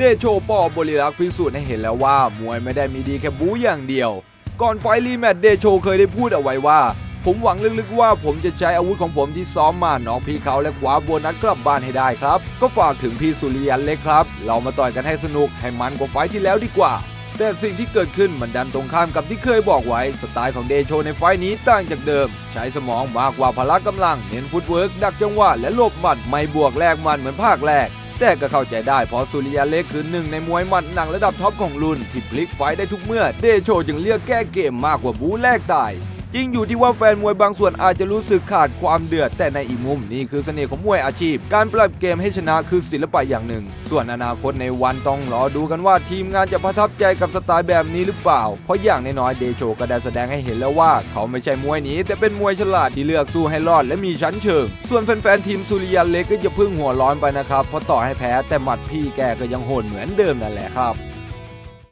เดโชปอบริลักษ์พิสูจน์ให้เห็นแล้วว่ามวยไม่ได้มีดีแค่บู๊อย่างเดียว ก่อนไฟท์รีแมตช์เดโชเคยได้พูดเอาไว้ว่า ผมหวังลึกๆว่าผมจะใช้อาวุธของผมที่ซ้อมมาน้องพี่เขาและคว้าโบนัสกลับบ้านให้ได้ครับ ก็ฝากถึงพี่สุริยันเล็กครับ เรามาต่อยกันให้สนุกให้มันกว่าไฟที่แล้วดีกว่า แต่สิ่งที่เกิดขึ้นมันดันตรงข้ามกับที่เคยบอกไว้สไตล์ของเดโชในไฟนี้ต่างจากเดิม ใช้สมองมากกว่าพละกำลังเน้นฟุตเวิร์กดักจังหวะและหลบหมัดไม่บวกแลกมันเหมือนภาคแรก แต่ก็เข้าใจได้เพราะสุริยาเล็กคือหนึ่งในมวยหมัดหนักระดับท็อปของรุ่นที่พลิกไฟได้ทุกเมื่อ เดโชจึงเลือกแก้เกมมากกว่าบูแลกตาย ริงอยู่ที่ว่าแฟนมวยบางส่วนอาจจะรู้สึกขาดความเดือดแต่ในอีกมุมนี่คือเสน่ห์ของมวยอาชีพ การปรับเกมให้ชนะคือศิลปะอย่างหนึ่ง ส่วนอนาคตในวันต้องรอดูกันว่าทีมงานจะประทับใจกับสไตล์แบบนี้หรือเปล่า เพราะอย่างน้อยๆเดโชก็ได้แสดงให้เห็นแล้วว่า เขาไม่ใช่มวยหนีแต่เป็นมวยฉลาดที่เลือกสู้ให้รอดและมีชั้นเชิง ส่วนแฟนๆทีมสุริยันเล็กก็อย่าเพิ่งหัวร้อนไปนะครับเพราะต่อให้แพ้แต่หมัดพี่แกก็ยังโหดเหมือนเดิมนั่นแหละครับ